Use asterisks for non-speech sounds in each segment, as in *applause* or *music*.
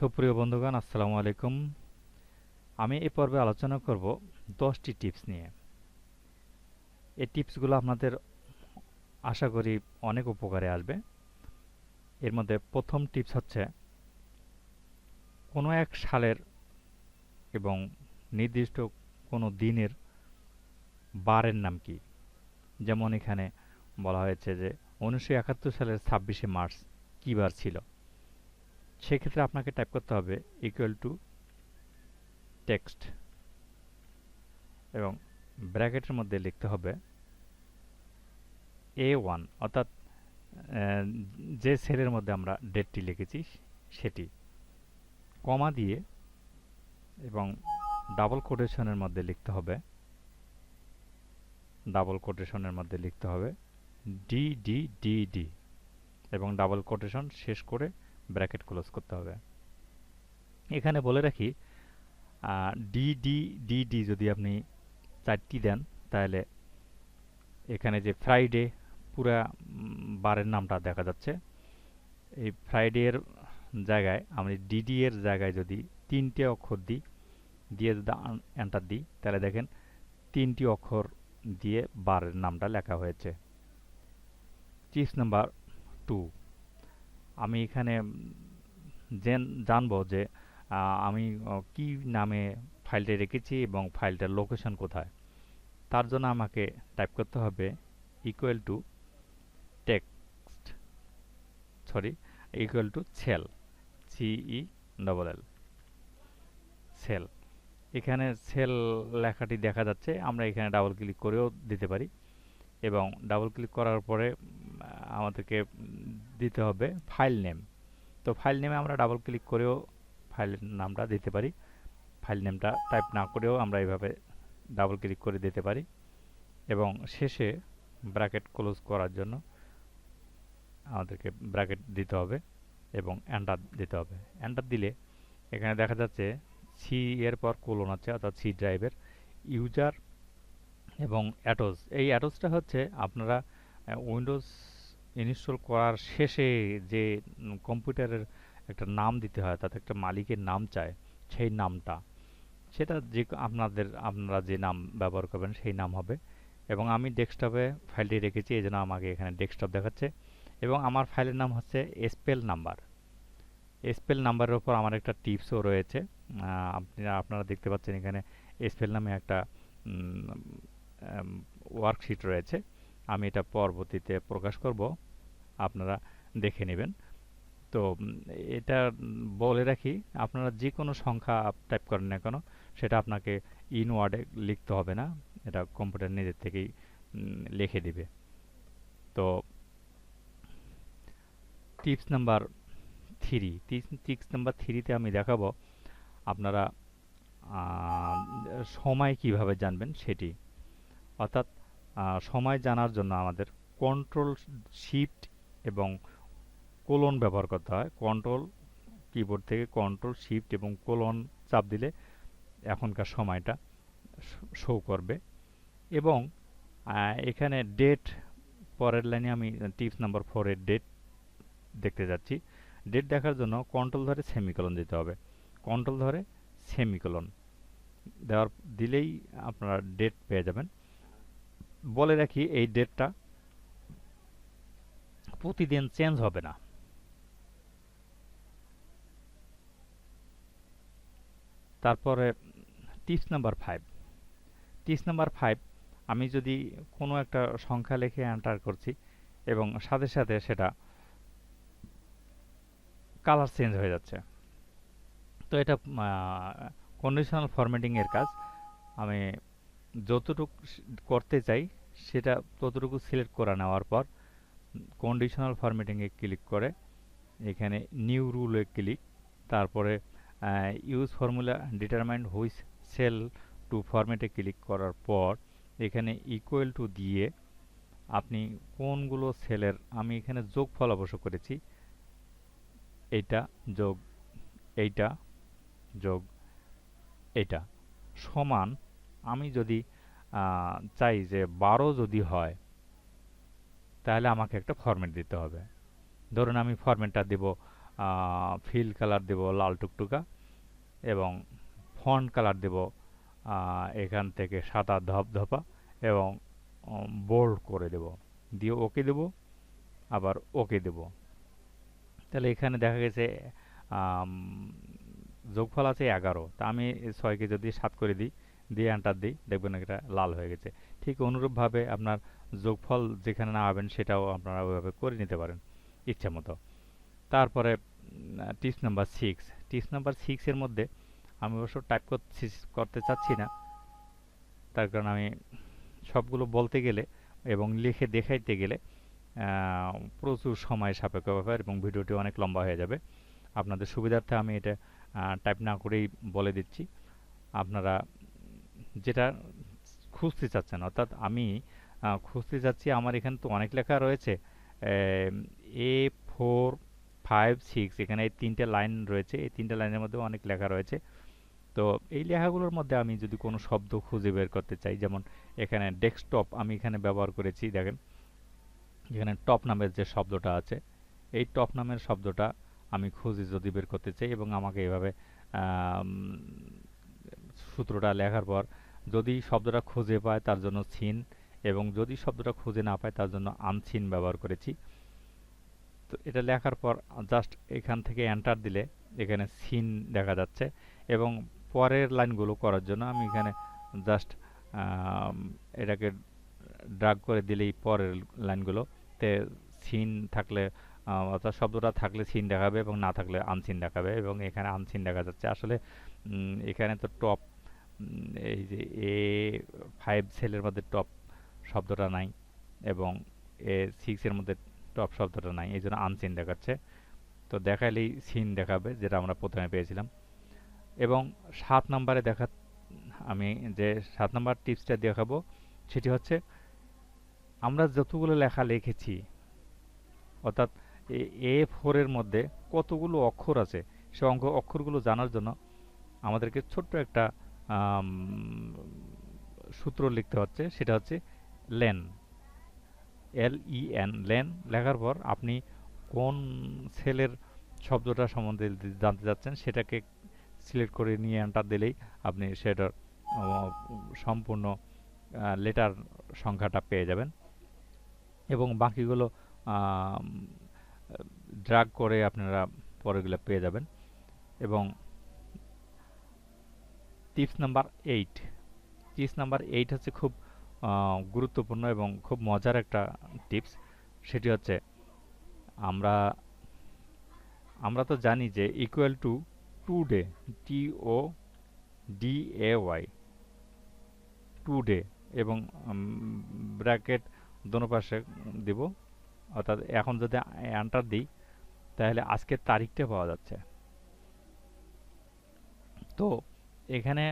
সুপ্রিয় বন্ধুগণ, আসসালামু আলাইকুম। আমি এ পর্বে আলোচনা করব দশটি টিপস নিয়ে। এই টিপসগুলো আপনাদের আশা করি অনেক উপকারে আসবে। এর মধ্যে প্রথম টিপস হচ্ছে, কোনো এক সালের এবং নির্দিষ্ট কোনো দিনের বারের নাম কি? যেমন এখানে বলা হয়েছে যে, উনিশশো একাত্তর সালের ছাব্বিশে মার্চ কী বার ছিল? সেক্ষেত্রে আপনাকে টাইপ করতে হবে ইকুয়াল টু টেক্সট এবং ব্র্যাকেটের মধ্যে লিখতে হবে এ ওয়ান অর্থাৎ যে সেলের মধ্যে আমরা ডেটটি লিখেছি সেটি। কমা দিয়ে এবং ডাবল কোটেশনের মধ্যে লিখতে হবে ডাবল কোটেশনের মধ্যে লিখতে হবে ডি ডি ডি ডি এবং ডাবল কোটেশন শেষ করে ব্র্যাকেট ক্লোজ করতে হবে। এখানে বলে রাখি ডি ডি ডি ডি যদি আপনি চারটি দেন, তাহলে এখানে যে ফ্রাইডে পুরা বারের নামটা দেখা যাচ্ছে। এই ফ্রাইডে এর জায়গায়, আমি ডিডি এর জায়গায় যদি তিনটে অক্ষর দিই, দিয়ে যদি এন্টার দিই, তাহলে দেখেন তিনটি অক্ষর দিয়ে বারের নামটা লেখা হয়েছে। টিপস নাম্বার টু আমি এখানে জানব যে আমি কি নামে ফাইলটা রেখেছি এবং ফাইলটার লোকেশন কোথায়। তার জন্য আমাকে টাইপ করতে হবে equal to text sorry equal to cell C E double L cell এখানে সেল লেখাটি দেখা যাচ্ছে, আমরা এখানে ডাবল ক্লিক করেও দিতে পারি। এবং ডাবল ক্লিক করার পরে আমাদেরকে দিতে হবে ফাইল নেম তো ফাইল নেমে আমরা ডাবল ক্লিক করেও ফাইলের নামটা দিতে পারি। ফাইল নেমটা টাইপ না করেও আমরা এইভাবে ডাবল ক্লিক করে দিতে পারি। এবং শেষে ব্র্যাকেট ক্লোজ করার জন্য আমাদেরকে ব্র্যাকেট দিতে হবে এবং এন্টার দিতে হবে। এন্টার দিলে এখানে দেখা যাচ্ছে সি এর পর কোলন আছে অর্থাৎ সি ড্রাইভের ইউজার এবং অ্যাটোস এই অ্যাটোসটা হচ্ছে আপনারা উইন্ডোজ ইনস্টল করার শেষে যে কম্পিউটারের একটা নাম দিতে হয়, তাতে একটা মালিকের নাম চায়, সেই নামটা। সেটা যে, আপনাদের, আপনারা যে নাম ব্যবহার করবেন, সেই নাম হবে। এবং আমি ডেস্কটপে ফাইলটি রেখেছি, এই জন্য আমাকে এখানে ডেস্কটপ দেখাচ্ছে। এবং আমার ফাইলের নাম হচ্ছে স্পেল নাম্বার স্পেল নাম্বারের ওপর আমার একটা টিপসও রয়েছে। আপনারা আপনারা দেখতে পাচ্ছেন এখানে স্পেল নামে একটা ওয়ার্কশিট রয়েছে। আমি এটা পরবর্তীতে প্রকাশ করব। আপনারা দেখে নেবেন। তো এটা বলে রাখি, আপনারা যে কোনো সংখ্যা টাইপ করেন না কেন, সেটা আপনাকে ইন ওয়ার্ডে লিখতে হবে না, এটা কম্পিউটার নিজের থেকেই লিখে দিবে। তো tips number three tips number থ্রিতে আমি দেখাবো, আপনারা সময় কীভাবে জানবেন সেটি। অর্থাৎ সময় জানার জন্য আমাদের কন্ট্রোল শিফট এবং কোলন ব্যবহার করতে হয়। কন্ট্রোল কিবোর্ড থেকে কন্ট্রোল শিফট এবং কোলন চাপ দিলে এখনকার সময়টা শো করবে। এবং এখানে ডেট পরের লাইনে আমি টিপস নাম্বার ফোরের ডেট দেখতে যাচ্ছি। ডেট দেখার জন্য কন্ট্রোল ধরে সেমিকলন দিতে হবে। কন্ট্রোল ধরে সেমিকলন দেওয়ার, দিলেই আপনারা ডেট পেয়ে যাবেন। বলে রাখি, এই ডেটটা প্রতিদিন চেঞ্জ হবে না। তারপরে tips number five tips number five আমি যদি কোনো একটা সংখ্যা লিখে এন্টার করছি এবং সাথে সাথে সেটা কালার চেঞ্জ হয়ে যাচ্ছে। তো এটা কন্ডিশনাল ফরম্যাটিংয়ের কাজ। আমি যতটুকু করতে চাই, সেটা ততটুকু সিলেক্ট করে নেওয়ার পর কন্ডিশনাল ফরম্যাটিংয়ে ক্লিক করে, এখানে নিউ রুলে ক্লিক তারপরে use formula determined which cell to ফরম্যাটে ক্লিক করার পর, এখানে ইকুয়াল টু দিয়ে আপনি কোনগুলো সেলের আমি এখানে যোগফল অবশ্য করেছি এইটা যোগ এইটা যোগ এটা। সমান, আমি যদি চাই যে বারো যদি হয় তাহলে আমাকে একটা ফরম্যাট দিতে হবে। ধরুন আমি ফরম্যাটটা দেব ফিল কালার দেব লাল টুকটুকা এবং ফন্ট কালার দেব এখান থেকে সাদা ধপধপা এবং বোল্ড করে দেব। দিয়ে ওকে দেব, আবার ওকে দেব। তাহলে এখানে দেখা গেছে যোগফল আছে এগারো। তা আমি ছয়কে যদি সাত করে দিই, দিয়ে এন্টার দিই, দেখবেন এটা লাল হয়ে গেছে। ঠিক অনুরূপভাবে আপনার যোগফল যেখানে না হবেন সেটাও আপনারা ওইভাবে করে নিতে পারেন, ইচ্ছা মতো। তারপরে tips number six tips number সিক্সের মধ্যে আমি অবশ্য টাইপ করতে চাচ্ছি না। তার কারণ আমি সবগুলো বলতে গেলে এবং লিখে দেখাইতে গেলে প্রচুর সময় সাপেক্ষ ব্যাপার এবং ভিডিওটি অনেক লম্বা হয়ে যাবে। আপনাদের সুবিধার্থে আমি এটা টাইপ না করেই বলে দিচ্ছি। আপনারা যেটা খুঁজতে চাচ্ছেন, অর্থাৎ আমি খুঁজতে যাচ্ছি। আমার এখানে তো অনেক লেখা রয়েছে। এ ফোর ফাইভ সিক্স, এখানে এই তিনটে লাইন রয়েছে। এই তিনটে লাইনের মধ্যে অনেক লেখা রয়েছে। তো এই লেখাগুলোর মধ্যে আমি যদি কোনো শব্দ খুঁজে বের করতে চাই, যেমন এখানে ডেস্কটপ আমি এখানে ব্যবহার করেছি, দেখেন। এখানে টপ নামের যে শব্দটা আছে, এই টপ নামের শব্দটা আমি খুঁজে যদি বের করতে চাই এবং আমাকে এভাবে সূত্রটা লেখার পর যদি শব্দটা খুঁজে পায়, তার জন্য সিন এবং যদি শব্দটা খুঁজে না পায়, তার জন্য আনসিন ব্যবহার করেছি। তো এটা লেখার পর জাস্ট এখান থেকে এন্টার দিলে এখানে সিন দেখা যাচ্ছে এবং পরের লাইনগুলো করার জন্য আমি এখানে জাস্ট এটাকে ড্রাগ করে দিলেই পরের লাইনগুলো তে সিন থাকলে অর্থাৎ শব্দটা থাকলে সিন দেখাবে এবং না থাকলে আনসিন দেখাবে এবং এখানে আনসিন দেখা যাচ্ছে। আসলে এখানে তো টপ এই যে এ ফাইভ সেলের মধ্যে টপ শব্দটা নাই এবং এ সিক্সের মধ্যে টপ শব্দটা নাই, এই জন্য আনসিন দেখাচ্ছে। তো দেখাইলেই সিন দেখাবে, যেটা আমরা প্রথমে পেয়েছিলাম। এবং সাত নম্বরে দেখা, আমি যে সাত নম্বর টিপসটা দেখাবো, সেটি হচ্ছে আমরা যতগুলো লেখা লিখেছি, অর্থাৎ এ ফোরের মধ্যে কতগুলো অক্ষর আছে, সে অঙ্ক, অক্ষরগুলো জানার জন্য আমাদেরকে ছোট্ট একটা সূত্র লিখতে হচ্ছে, সেটা হচ্ছে LEN L E N LEN লেখার পর আপনি কোন সেলের শব্দটা সম্বন্ধে জানতে যাচ্ছেন সেটাকে সিলেক্ট করে নিয়ে এন্টার দিলেই আপনি সেটার সম্পূর্ণ লেটার সংখ্যাটা পেয়ে যাবেন। এবং বাকিগুলো ড্রাগ করে আপনারা পরেগুলো পেয়ে যাবেন। এবং tips number eight tips number eight হচ্ছে খুব গুরুত্বপূর্ণ এবং খুব মজার একটা টিপস। সেটি হচ্ছে, আমরা আমরা তো জানি যে equal to today T O D A Y today এবং ব্র্যাকেট দোনো পাশে দিব। অর্থাৎ এখন যদি এন্টার দিই, তাহলে আজকের তারিখটা পাওয়া যাচ্ছে। তো এখানে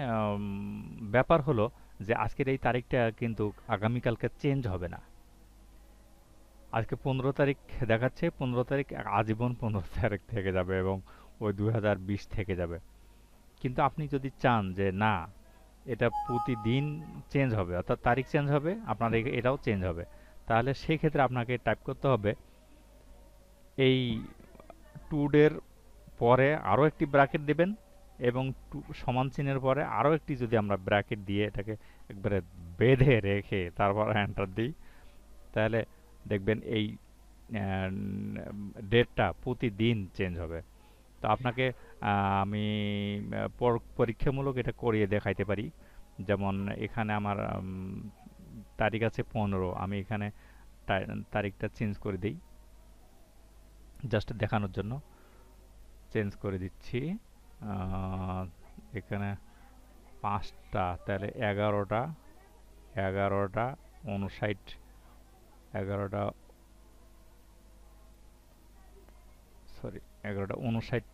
ব্যাপার হলো যে আজকের এই তারিখটা কিন্তু আগামীকালকে চেঞ্জ হবে না। আজকে পনেরো তারিখ দেখাচ্ছে, পনেরো তারিখ আজীবন পনেরো *laughs* তারিখ থেকে যাবে এবং ওই দুই হাজার বিশ থেকে যাবে। কিন্তু আপনি যদি চান যে না, এটা প্রতিদিন চেঞ্জ হবে, অর্থাৎ তারিখ চেঞ্জ হবে, আপনার এটাও চেঞ্জ হবে, তাহলে সেই ক্ষেত্রে আপনাকে টাইপ করতে হবে, এই টু ডের পরে আরও একটি ব্র্যাকেট দেবেন এবং টু, সমান চিহ্নের পরে আরও একটি যদি আমরা ব্র্যাকেট দিয়ে এটাকে একবারে বেঁধে রেখে তারপর এন্টার দিই, তাহলে দেখবেন এই ডেটটা প্রতিদিন চেঞ্জ হবে। তো আপনাকে আমি পরীক্ষামূলক এটা করিয়ে দেখাইতে পারি। যেমন এখানে আমার তারিখ আছে পনেরো, আমি এখানে তারিখটা চেঞ্জ করে দিই। জাস্ট দেখানোর জন্য চেঞ্জ করে দিচ্ছি। এখানে পাঁচটা, তাহলে এগারোটা এগারোটা উনষাট এগারোটা সরি এগারোটা উনষাট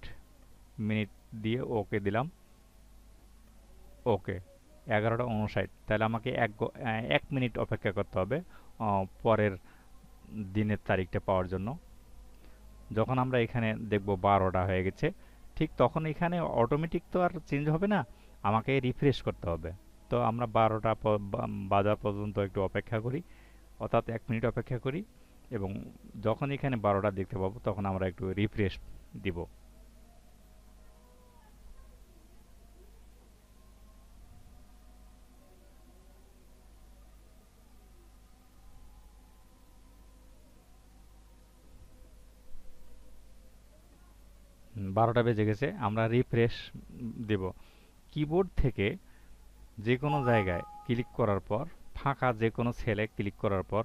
মিনিট দিয়ে ওকে দিলাম। ওকে, এগারোটা উনষাট তাহলে আমাকে এক এক মিনিট অপেক্ষা করতে হবে পরের দিনের তারিখটা পাওয়ার জন্য। যখন আমরা এখানে দেখব বারোটা হয়ে গেছে ঠিক তখন এখানে অটোমেটিক তো আর চেঞ্জ হবে না, আমাকে রিফ্রেশ করতে হবে। তো আমরা বারোটা বাজার পর্যন্ত একটু অপেক্ষা করি, অর্থাৎ এক মিনিট অপেক্ষা করি এবং যখন এখানে বারোটা দেখতে পাবো তখন আমরা একটু রিফ্রেশ দিব। বারোটা বেজে গেছে, আমরা রিফ্রেশ দেব। কিবোর্ড থেকে যে কোনো জায়গায় ক্লিক করার পর, ফাঁকা যে কোনো সেলে ক্লিক করার পর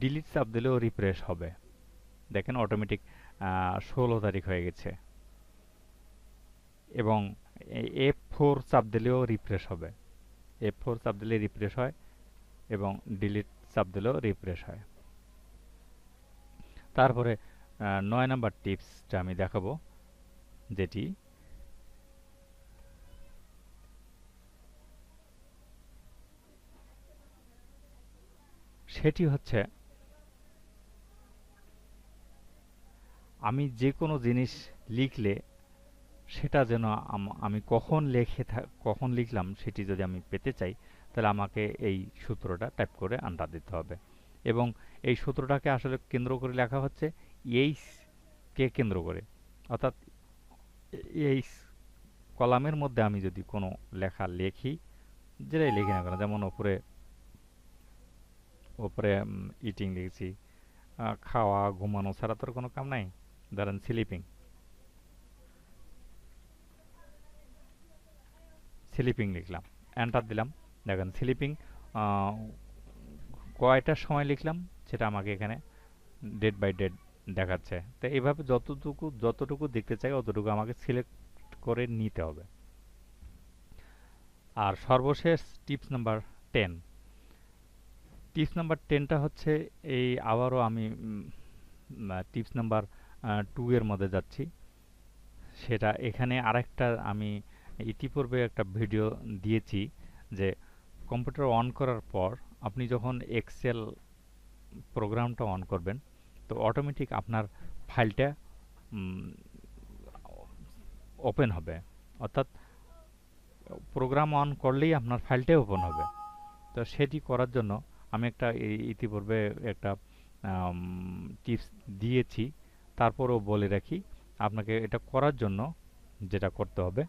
ডিলিট চাপ দিলেও রিফ্রেশ হবে। দেখেন অটোমেটিক ষোলো তারিখ হয়ে গেছে। এবং এফ ফোর চাপ দিলেও রিফ্রেশ হবে। এফ ফোর চাপ দিলে রিফ্রেশ হয় এবং ডিলিট চাপ দিলেও রিফ্রেশ হয়। তারপরে নয় নাম্বার টিপসটা আমি দেখাবো। যেটি সেটি হচ্ছে আমি যে কোনো জিনিস লিখলে সেটা যেন আমি কখন লেখে কখন লিখলাম সেটি যদি আমি পেতে চাই, তাহলে আমাকে এই সূত্রটা টাইপ করে আন্ডার দিতে হবে। এবং এই সূত্রটাকে আসলে কেন্দ্র করে লেখা হচ্ছে এইচ কে কেন্দ্র করে। অর্থাৎ এই কলামের মধ্যে আমি যদি কোনো লেখা লেখি, যেটাই লিখি না কেন, যেমন ওপরে ওপরে ইটিং লিখছি খাওয়া, ঘুমানো ছাড়া তোর কোনো কাম নাই? ধরেন স্লিপিং স্লিপিং লিখলাম এন্টার দিলাম, দেখেন স্লিপিং কয়টার সময় লিখলাম, সেটা আমাকে এখানে ডেট বাই ডেট দেখাচ্ছে। তো এইভাবে যতটুকু যতটুকু দেখতে চাই, অতটুকু আমাকে সিলেক্ট করে নিতে হবে। আর সর্বশেষ tips number ten tips number টেনটা হচ্ছে এই আবারও আমি টিপস নাম্বার টু এর মধ্যে যাচ্ছি। সেটা এখানে আরেকটা আমি ইতিপূর্বে একটা ভিডিও দিয়েছি যে কম্পিউটার অন করার পর আপনি যখন এক্সেল প্রোগ্রামটা অন করবেন তো অটোমেটিক আপনার ফাইলটা ওপেন হবে। অর্থাৎ প্রোগ্রাম অন করলেই আপনার ফাইলটাই ওপেন হবে। তো সেটি করার জন্য আমি একটা ইতিপূর্বে একটা টিপস দিয়েছি। তারপরেও বলে রাখি, আপনাকে এটা করার জন্য যেটা করতে হবে,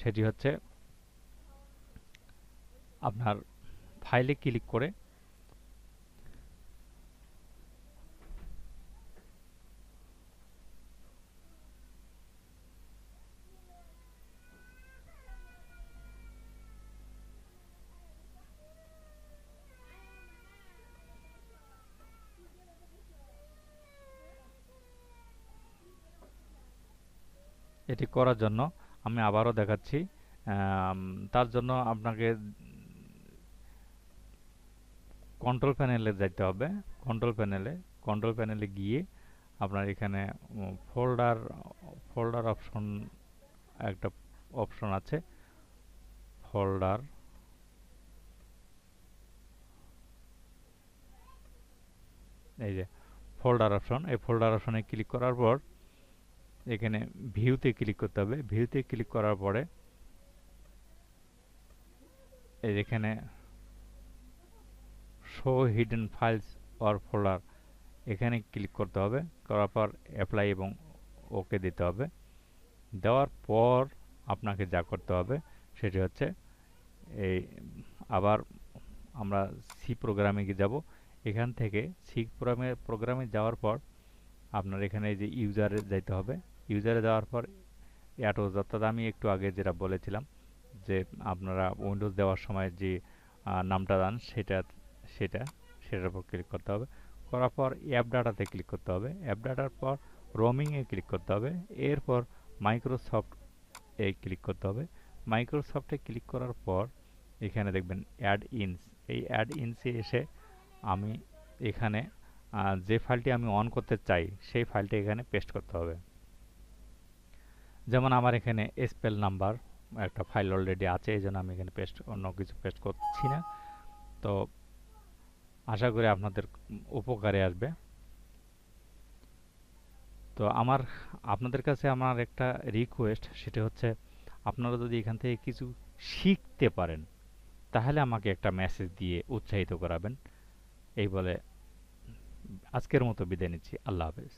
সেটি হচ্ছে আপনার ফাইলে ক্লিক করে এটি করার জন্য আমি আবারও দেখাচ্ছি তার জন্য আপনাকে কন্ট্রোল প্যানেলে যাইতে হবে। কন্ট্রোল প্যানেলে কন্ট্রোল প্যানেলে গিয়ে আপনার এখানে ফোল্ডার ফোল্ডার অপশন একটা অপশন আছে। ফোল্ডার এই যে ফোল্ডার অপশন এই ফোল্ডার অপশনে ক্লিক করার পর এখানে ভিউতে ক্লিক করতে হবে। ভিউতে ক্লিক করার পরে এই এখানে show hidden files or folder এখানে ক্লিক করতে হবে। করার পর অ্যাপ্লাই এবং ওকে দিতে হবে। দেওয়ার পর আপনাকে যা করতে হবে সেটি হচ্ছে এই আবার আমরা সি প্রোগ্রামে গিয়ে যাব। এখান থেকে সি প্রোগ্রামে প্রোগ্রামে যাওয়ার পর আপনার এখানে যে ইউজারে যাইতে হবে। ইউজারে যাওয়ার পর অ্যাটোজ অর্থাৎ আমি একটু আগে যেটা বলেছিলাম যে আপনারা উইন্ডোজ দেওয়ার সময় যে নামটা দেন সেটা সেটা, সেটার উপর ক্লিক করতে হবে। করার পর অ্যাপ ডাটাতে ক্লিক করতে হবে। অ্যাপ ডাটার পর রোমিংয়ে ক্লিক করতে হবে। এরপর মাইক্রোসফট এ ক্লিক করতে হবে। মাইক্রোসফটে ক্লিক করার পর এখানে দেখবেন অ্যাড ইনস এই অ্যাড ইনসে এসে আমি এখানে যে ফাইলটি আমি অন করতে চাই, সেই ফাইলটি এখানে পেস্ট করতে হবে। যেমন আমার এখানে স্পেল নাম্বার একটা ফাইল অলরেডি আছে, এই জন্য আমি এখানে পেস্ট অন্য কিছু পেস্ট করছি না। তো আশা করি আপনাদের উপকারে আসবে। তো আমার, আপনাদের কাছে আমার একটা রিকোয়েস্ট সেটা হচ্ছে আপনারা যদি এখান থেকে কিছু শিখতে পারেন, তাহলে আমাকে একটা মেসেজ দিয়ে উৎসাহিত করাবেন। এই বলে আজকের মতো বিদায় নিচ্ছি। আল্লাহ হাফেজ।